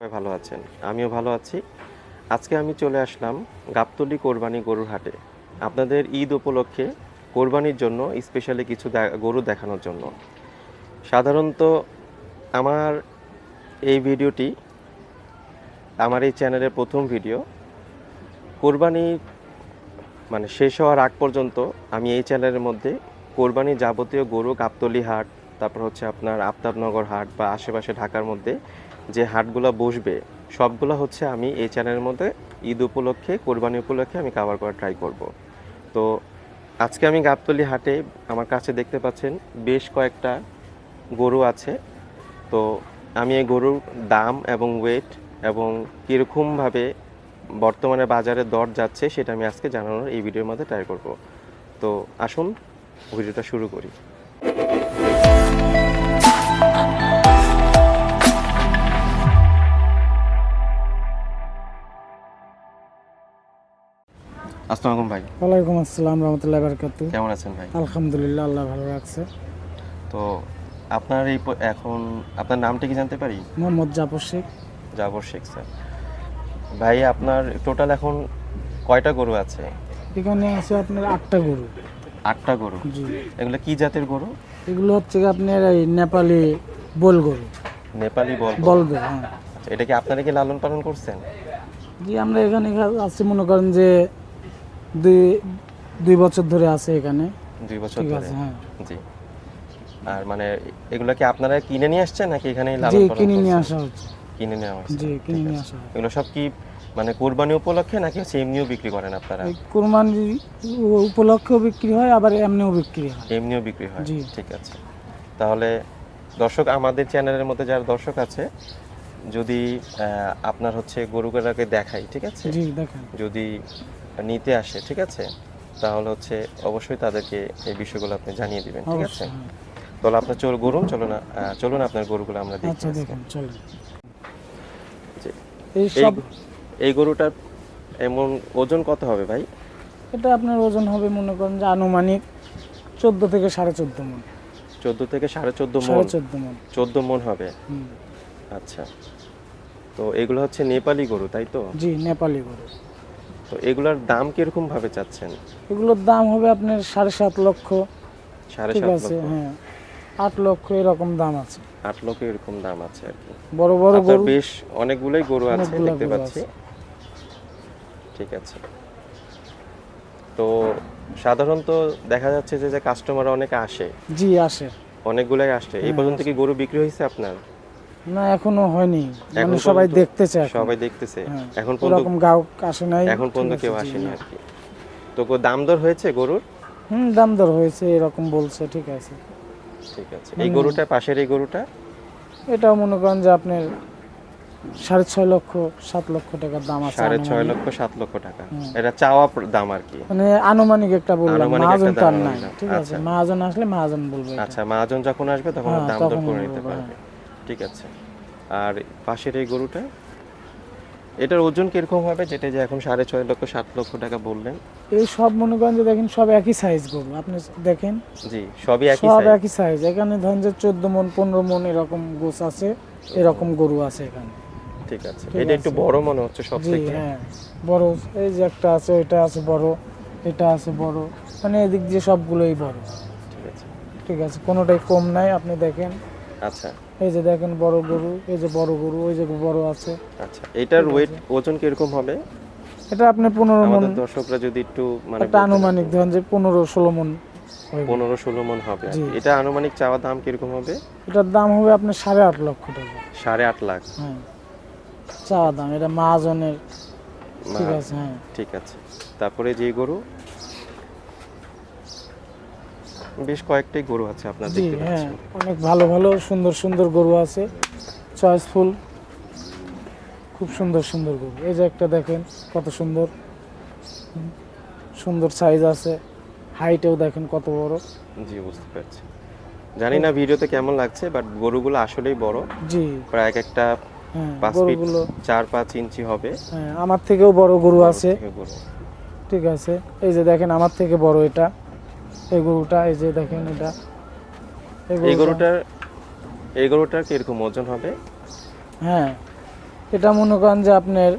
ভালো আছেন। আমিও ভালো আছি। আজকে আমি চলে আসলাম গাবতলি কোরবানি গরুর হাটে। আপনাদের ঈদ উপলক্ষে কোরবানির জন্য স্পেশালি কিছু গরু দেখানোর জন্য। সাধারণত আমার এই ভিডিওটি আমার এই চ্যানেলের প্রথম ভিডিও। কোরবানি মানে শেষ হওয়ার আগ পর্যন্ত আমি এই চ্যানেলের মধ্যে কোরবানি যাবতীয় গরু গাবতলি হাট, তারপর হচ্ছে আপনার আফতাবনগর হাট বা আশেপাশে ঢাকার মধ্যে যে হাটগুলো বসবে, সবগুলো হচ্ছে আমি এই চ্যানেলের মধ্যে ঈদ উপলক্ষে, কোরবানি উপলক্ষে আমি কভার করার ট্রাই করব। তো আজকে আমি গাবতলি হাটে আমার কাছে দেখতে পাচ্ছেন বেশ কয়েকটা গরু আছে। তো আমি এই গরুর দাম এবং ওয়েট এবং কীরকমভাবে বর্তমানে বাজারে দর যাচ্ছে সেটা আমি আজকে জানানোর এই ভিডিওর মধ্যে ট্রাই করব। তো আসুন, ভিডিওটা শুরু করি। আসসালামু আলাইকুম ভাই। ওয়ালাইকুম আসসালাম রহমতুল্লাহ বারকাতু কেমন আছেন ভাই? আলহামদুলিল্লাহ আল্লাহ ভালো রাখছে। তো আপনার এই এখন আপনার নামটা কি জানতে পারি? মোহাম্মদ জাফর শেখ। জাবর শেখ স্যার। ভাই আপনার টোটাল এখন কয়টা গরু আছে? এখানে আছে আপনার আটটা গরু। আটটা গরু? জি। এগুলো কি জাতের গরু? এগুলো হচ্ছে আপনার এই নেপালি বল গরু। নেপালি বল বল গরু হ্যাঁ। এটা কি আপনারা কি লালন পালন করছেন? জি আমরা এখানে আছি মনে করেন যে দুই দুই বছর ধরে আছে এখানে। দুই বছর ধরে? আছে হ্যাঁ। জি। আর মানে এগুলো কি আপনারা কিনে নিয়ে আসছেন নাকি এখানেই লালন পালন কিনে নিয়ে? আসা হচ্ছে। কিনে নেওয়া হয়েছে জি কিনে নিয়ে আসা এগুলো সব কি মানে কোরবানি উপলক্ষে নাকি হচ্ছে এমনিও বিক্রি করেন আপনারা? কোরবানি উপলক্ষেও বিক্রি হয় আবার এমনিও বিক্রি হয়। এমনিও বিক্রি হয় জি। ঠিক আছে। তাহলে দর্শক আমাদের চ্যানেলের মধ্যে যারা দর্শক আছে যদি আপনার হচ্ছে গরুগুলোকে দেখাই ঠিক আছে? জি দেখেন। যদি নিতে আসে ঠিক আছে? তাহলে হচ্ছে অবশ্যই তাদেরকে এই বিষয়গুলো আপনি জানিয়ে দিবেন ঠিক আছে? হ্যাঁ। তাহলে আপনার চল গরুন চলো না চলুন আপনার গরুগুলো আমরা দেখি আচ্ছা। এই এই সব এই গরুটার এমন ওজন কত হবে ভাই? এটা আপনার ওজন হবে মনে করেন যে আনুমানিক চোদ্দ থেকে সাড়ে চোদ্দ মন। চোদ্দ থেকে সাড়ে চোদ্দ মন। চোদ্দ মন। চোদ্দ মন হবে? আচ্ছা। তো এগুলো হচ্ছে নেপালি গরু তাই তো? জি নেপালি গরু। তো এগুলার দাম কীরকম ভাবে চাচ্ছেন? এগুলোর দাম হবে আপনার সাড়ে সাত লক্ষ। সাড়ে সাত লক্ষ? হ্যাঁ। আট লক্ষ এরকম দাম আছে। আট লক্ষ এরকম দাম আছে আর কি। বড় বড় গরু বেশ অনেকগুলোই গরু আছে দেখতে পাচ্ছি। ঠিক আছে। তো সাধারণত দেখা যাচ্ছে যে যে কাস্টমার অনেকে আসে। জি আসে। অনেকগুলাই আসছে এই হ্যাঁ, পর্যন্ত কি গরু বিক্রি হয়েছে আপনার? না এখনও হয়নি। মানে সবাই দেখতেছে সবাই দেখতেছে। হ্যাঁ, এখন ওরকম গাহক আসে নাই। এখন পর্যন্ত কেউ আসেনি আর কি। তো গো- দাম দর হয়েছে গরুর? হুম দাম দর হয়েছে এরকম বলছে ঠিক আছে। ঠিক আছে। এই গরুটা পাশের এই গরুটা? এটাও মনে করেন যে আপনার সাড়ে ছয় লক্ষ সাত লক্ষ টাকার দাম আছে সাড়ে ছয়। লক্ষ সাত লক্ষ টাকা। এটা চাওয়া দাম আর কি। মানে আনুমানিক একটা বললাম মাহাজন নাই। ঠিক আছে আচ্ছা। মাহাজন আসলে মাহাজন বলবে আচ্ছা মহাজন যখন আসবে তখন হ্যাঁ, দাম দর করে নিতে হ্যাঁ। পারবে। ঠিক আছে। আর পাশের এই গরুটা এটার ওজন কীরকম হবে? যেটা যে এখন সাড়ে ছয় লক্ষ সাত লক্ষ টাকা বললেন। এই সব মনে করেন যে দেখেন সব একই সাইজ গরু। আপনি দেখেন? জি সবই একই সব একই সাইজ এখানে ধরেন যে চোদ্দ মন পনেরো মন এরকম গোছ আছে এরকম গরু আছে এখানে। ঠিক আছে। এটা একটু বড় মনে হচ্ছে সব থেকে। হ্যাঁ। বড় এই যে একটা আছে এটা আছে বড় এটা আছে বড়। মানে এদিক দিয়ে সবগুলোই বড়। ঠিক আছে। ঠিক আছে কোনোটাই কম নাই আপনি দেখেন। আচ্ছা। এই যে দেখেন বড় গরু এই যে বড় গরু ওই যে বড় আছে। আচ্ছা এটার ওয়েট ওজন কি কীরকম হবে? এটা আপনি পনেরো মন। আমাদের দর্শকরা যদি একটু মানে একটা আনুমানিক ধরেন যে পনেরো ষোলো মন হইবে। পনেরো ষোলো মন হবে। এটা আনুমানিক চাওয়া দাম কি কীরকম হবে? এটার দাম হবে সাড়ে আট লক্ষ টাকা। সাড়ে আট লাখ। হ্যাঁ। চাওয়া দাম এটা মাহাজনের ঠিক আছে হ্যাঁ। ঠিক আছে। তারপরে যে গরু? বেশ কয়েকটাই গরু আছে আপনার জি দেখতে হ্যাঁ অনেক ভালো ভালো সুন্দর সুন্দর গরু আছে। চয়েসফুল। খুব সুন্দর সুন্দর গরু। এই যে একটা দেখেন কত সুন্দর। হুম, সুন্দর সাইজ আছে। হাইটেও দেখেন কত বড়। জি বুঝতে পারছি। জানি না ভিডিওতে কেমন লাগছে বাট গরুগুলো আসলেই বড়। জি। প্রায় এক একটা হ্যাঁ পাঁচ ফিট গরুগুলো চার পাঁচ ইঞ্চি হবে। হ্যাঁ আমার থেকেও বড় গরু আছে। গরু। ঠিক আছে। এই যে দেখেন আমার থেকে বড় এটা। এই গরুটা এই যে দেখেন এটা। এই গরুটার এই গরুটার কীরকম ওজন হবে? হ্যাঁ এটা মনে করেন যে আপনার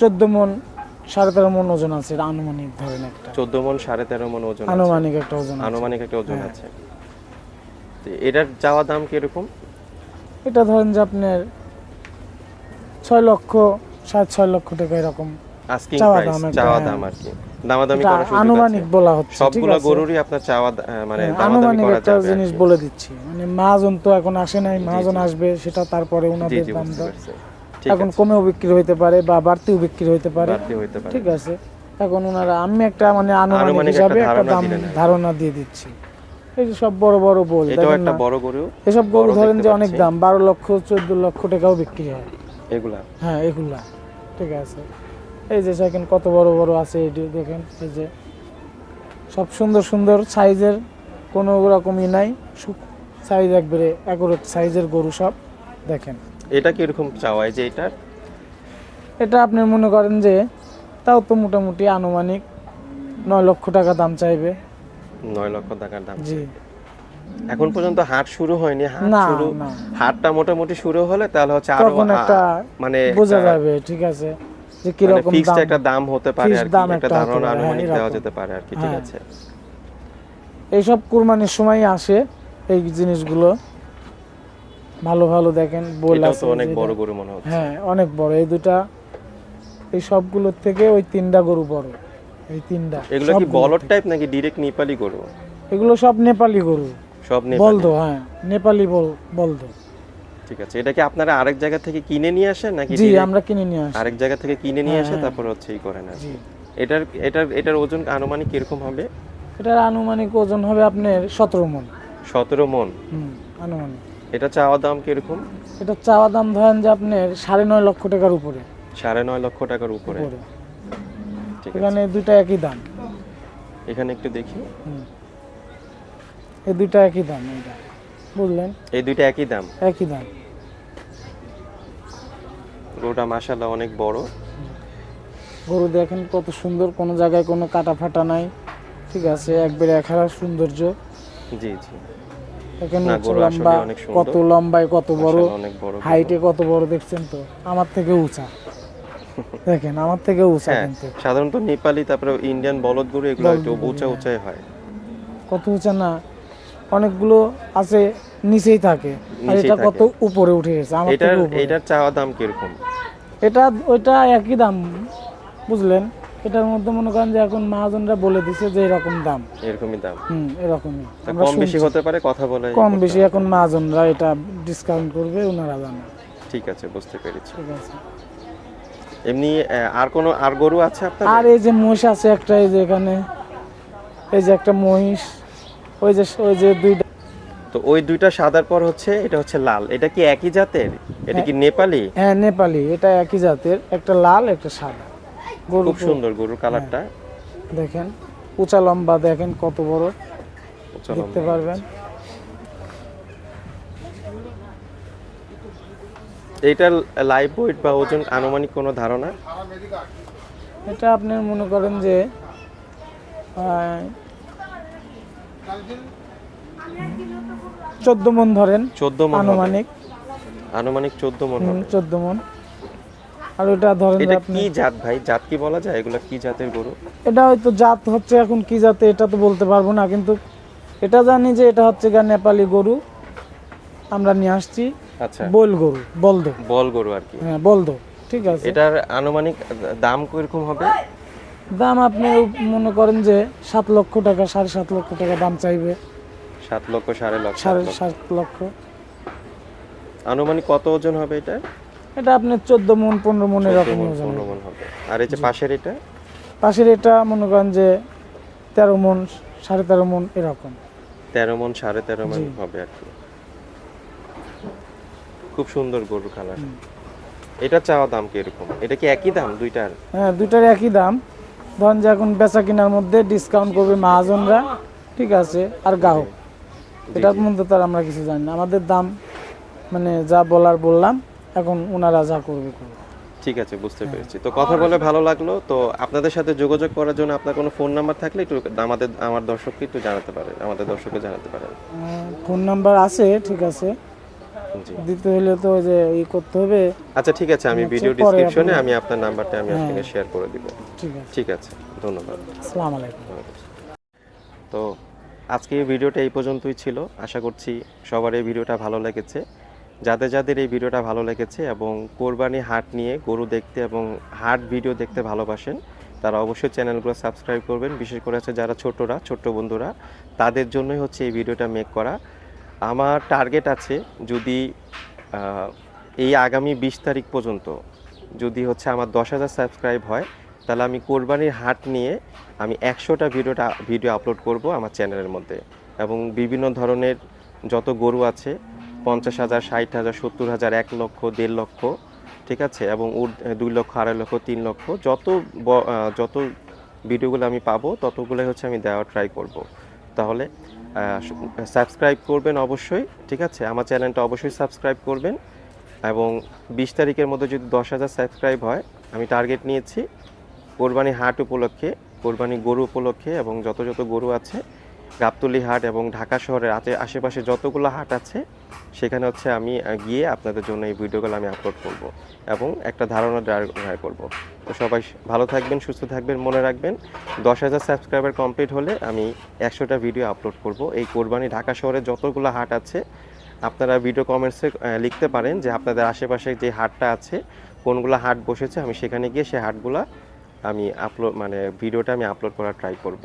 চোদ্দ মন সাড়ে তেরো মন ওজন আছে এটা আনুমানিক ধরেন একটা। চোদ্দ মন সাড়ে তেরো মন ওজন আনুমানিক একটা ওজন আনুমানিক একটা ওজন হ্যাঁ। আছে। তো এটার চাওয়া দাম কীরকম? এটা ধরেন যে আপনার ছয় লক্ষ সাড়ে ছয় লক্ষ টাকা এরকম। চাওয়া একটা, চাওয়া হ্যাঁ। দাম আর কি। দামাদামি করার সুযোগ আনুমানিক বলা হচ্ছে ঠিক গরুরই আপনার চাওয়া মানে হ্যাঁ, দামাদামি করা যাবে আর জিনিস বলে দিচ্ছি। মানে মহাজন তো এখন আসে নাই মহাজন আসবে সেটা তারপরে ওনাদের দাম বুঝতে দর পারছি। ঠিক এখন কমেও বিক্রি হইতে পারে বা বাড়তিও বিক্রি হইতে পারে। বাড়তি হইতে পারে। ঠিক আছে। এখন ওনারা আমি একটা মানে আনুমানিক হিসাবে একটা দাম। ধারণা দিয়ে দিচ্ছি। এই যে সব বড় বড় বোল এটাও একটা বড় গরু। এসব গরু ধরেন যে অনেক দাম বারো লক্ষ চোদ্দ লক্ষ টাকাও বিক্রি হয়। এগুলা। হ্যাঁ এগুলা। ঠিক আছে। এই যে দেখেন কত বড় বড় আছে এটি দেখেন এই যে সব সুন্দর সুন্দর সাইজের কোনো রকমই নাই সাইজ একবারে অ্যাকুরেট সাইজের গরু সব দেখেন। এটা কীরকম চাওয়া যে এটার? এটা আপনি মনে করেন যে তাও তো মোটামুটি আনুমানিক নয় লক্ষ টাকা দাম চাইবে। নয় লক্ষ টাকার দাম জি। এখন পর্যন্ত হাট শুরু হয়নি হাট শুরু হাটটা মোটামুটি শুরু হলে তাহলে হচ্ছে আরও মানে বোঝা যাবে ঠিক আছে। যে মানে কীরকম ফিক্সড দাম? একটা দাম হতে পারে আর কি একটা ধারণা হ্যাঁ, আনুমানিক দেওয়া যেতে পারে আর কি ঠিক হ্যাঁ। আছে। এইসব কুরবানির সময় আসে এই জিনিসগুলো। ভালো ভালো দেখেন বল আছে অনেক বড় গরু মনে হচ্ছে। হ্যাঁ অনেক বড়। এই দুটা এই সবগুলোর থেকে ওই তিনটা গরু বড়। এই তিনটা এগুলো কি থেকে। টাইপ নাকি ডিরেক্ট নেপালি গরু? এগুলো সব নেপালি গরু। সব নেপালি। বলদো হ্যাঁ নেপালি বল বলদো। ঠিক আছে এটা কি আপনারা আরেক জায়গা থেকে কিনে নিয়ে আসেন নাকি জি আমরা কিনে নিয়ে আসি। আরেক জায়গা থেকে কিনে নিয়ে হ্যাঁ, এসে হ্যাঁ। তারপর হচ্ছে ই করেন আর এটার এটার এটার ওজন আনুমানিক কীরকম হবে? এটার আনুমানিক ওজন হবে আপনার সতেরো মন। সতেরো মন। আনুমানিক। এটা চাওয়া দাম কীরকম? এটা চাওয়া দাম ধরেন যে আপনার সাড়ে নয় লক্ষ টাকার উপরে। সাড়ে নয় লক্ষ টাকার উপরে। এখানে দুইটা একই দাম। এখানে একটু দেখি। এই দুইটা একই দাম এইটা। বুঝলেন? এই দুইটা একই দাম। একই দাম। গরুটা মাসাল্লাহ অনেক বড়। গরু দেখেন কত সুন্দর কোনো জায়গায় কোনো কাটা ফাটা নাই। ঠিক আছে একবারে এখানে সৌন্দর্য। জি জি। দেখেন উঁচু লম্বা কত লম্বায় কত বড়। অনেক বড় হাইটে কত বড় দেখছেন তো? আমার থেকে উঁচা। দেখেন আমার থেকে উঁচা হ্যাঁ কিন্তু। সাধারণত নেপালি তারপরে ইন্ডিয়ান বলদ গরু এগুলো একটু উঁচা হ্যাঁ। উঁচাই হয়। কত উঁচা না অনেকগুলো আছে নিচেই থাকে। আর এটা কত উপরে উঠে গেছে? আমার এটার এটার চাওয়া দাম কীরকম? এটা ওইটা একই দাম বুঝলেন? এটার মধ্যে মনে করেন যে এখন মহাজনরা বলে দিছে যে এরকম দাম। এরকমই দাম। হুম এরকমই। কম বেশি হতে পারে কথা বলে কম বেশি এখন মহাজনরা এটা ডিসকাউন্ট করবে ওনারা জানে। ঠিক আছে বুঝতে পেরেছি। ঠিক আছে। এমনি আর কোনো আর গরু আছে আপনার আর এই যে মহিষ আছে একটা এই যে এখানে এই যে একটা মহিষ ওই যে ওই যে দুইটা তো ওই দুইটা সাদার পর হচ্ছে এটা হচ্ছে লাল। এটা কি একই জাতের? এটা কি নেপালি? হ্যাঁ নেপালি। এটা একই জাতের। একটা লাল একটা সাদা। গরু খুব সুন্দর গরুর কালারটা। দেখেন উঁচা লম্বা দেখেন কত বড়। দেখতে পারবেন। এইটার লাইভ ওয়েট বা ওজন আনুমানিক কোনো ধারণা? এটা আপনি মনে করেন যে চোদ্দ মন ধরেন চোদ্দ মন আনুমানিক। আনুমানিক চোদ্দ মন চোদ্দ মন। আর ওটা ধরেন এটা কি জাত ভাই? জাত কি বলা যায়? এগুলা কি জাতের গরু? এটা হয়তো জাত হচ্ছে এখন কি জাতে এটা তো বলতে পারব না কিন্তু এটা জানি যে এটা হচ্ছে গা নেপালি গরু। আমরা নিয়ে আসছি। আচ্ছা। বল গরু বলদো। বল গরু আর কি। হ্যাঁ বলদো। ঠিক আছে। এটার আনুমানিক দাম কীরকম হবে? দাম আপনি মনে করেন যে সাত লক্ষ টাকা সাড়ে সাত লক্ষ টাকা দাম চাইবে। সাত লক্ষ সাড়ে লক্ষ সাড়ে সাত লক্ষ। আনুমানিক কত ওজন হবে এটা? এটা আপনার চোদ্দ মন পনেরো মন এরকম ওজন মণ হবে। আর এই যে পাশের এটা? পাশের এটা মনে করেন যে তেরো মন সাড়ে তেরো মন এরকম। তেরো মন সাড়ে তেরো মন হবে আর কি। খুব সুন্দর গরু কালার। এটা চাওয়া দাম কি এরকম এটা কি একই দাম দুইটার? হ্যাঁ দুইটার একই দাম। ধরেন যে এখন বেচা কেনার মধ্যে ডিসকাউন্ট করবে মহাজনরা ঠিক আছে আর গ্রাহক। এটার মধ্যে তো আর আমরা কিছু জানি না। আমাদের দাম মানে যা বলার বললাম এখন ওনারা যা করবে করবে ঠিক আছে বুঝতে পেরেছি। তো কথা বলে ভালো লাগল। তো আপনাদের সাথে যোগাযোগ করার জন্য আপনার কোনো ফোন নাম্বার থাকলে একটু আমাদের আমার দর্শককে একটু জানাতে পারেন আমাদের দর্শককে জানাতে পারেন। ফোন নাম্বার আছে ঠিক আছে। দিতে হলে তো যে ই করতে হবে। আচ্ছা ঠিক আছে আমি ভিডিও ডিসক্রিপশনে আমি আপনার নাম্বারটা আমি হ্যাঁ। আপনাকে শেয়ার করে দিব। ঠিক আছে। ঠিক আছে ধন্যবাদ। আসসালামু আলাইকুম। তো আজকে এই ভিডিওটা এই পর্যন্তই ছিল। আশা করছি সবার এই ভিডিওটা ভালো লেগেছে। যাদের যাদের এই ভিডিওটা ভালো লেগেছে এবং কোরবানি হাট নিয়ে গরু দেখতে এবং হাট ভিডিও দেখতে ভালোবাসেন তারা অবশ্যই চ্যানেলগুলো সাবস্ক্রাইব করবেন। বিশেষ করে হচ্ছে যারা ছোটরা ছোট্ট বন্ধুরা তাদের জন্যই হচ্ছে এই ভিডিওটা মেক করা। আমার টার্গেট আছে যদি এই আগামী বিশ তারিখ পর্যন্ত যদি হচ্ছে আমার দশ হাজার সাবস্ক্রাইব হয়, তাহলে আমি কোরবানির হাট নিয়ে আমি একশোটা ভিডিওটা ভিডিও আপলোড করব আমার চ্যানেলের মধ্যে। এবং বিভিন্ন ধরনের যত গরু আছে, পঞ্চাশ হাজার, ষাট হাজার, সত্তর হাজার, এক লক্ষ, দেড় লক্ষ, ঠিক আছে? এবং উর- দুই লক্ষ, আড়াই লক্ষ, তিন লক্ষ, যত যত ভিডিওগুলো আমি পাবো, ততগুলোই হচ্ছে আমি দেওয়ার ট্রাই করব। তাহলে সাবস্ক্রাইব করবেন অবশ্যই, ঠিক আছে? আমার চ্যানেলটা অবশ্যই সাবস্ক্রাইব করবেন এবং বিশ তারিখের মধ্যে যদি দশ হাজার সাবস্ক্রাইব হয়, আমি টার্গেট নিয়েছি কোরবানি হাট উপলক্ষে, কোরবানি গরু উপলক্ষে এবং যত যত গরু আছে গাবতলি হাট এবং ঢাকা শহরের আশেপাশে যতগুলো হাট আছে, সেখানে হচ্ছে আমি গিয়ে আপনাদের জন্য এই ভিডিওগুলো আমি আপলোড করব এবং একটা ধারণা ড্রাই করব। তো সবাই ভালো থাকবেন, সুস্থ থাকবেন, মনে রাখবেন। দশ হাজার সাবস্ক্রাইবার কমপ্লিট হলে আমি একশোটা ভিডিও আপলোড করব। এই কোরবানি ঢাকা শহরে যতগুলো হাট আছে, আপনারা ভিডিও কমেন্টসে লিখতে পারেন যে আপনাদের আশেপাশে যে হাটটা আছে, কোনগুলো হাট বসেছে, আমি সেখানে গিয়ে সেই হাটগুলো আমি আপলোড মানে ভিডিওটা আমি আপলোড করার ট্রাই করব।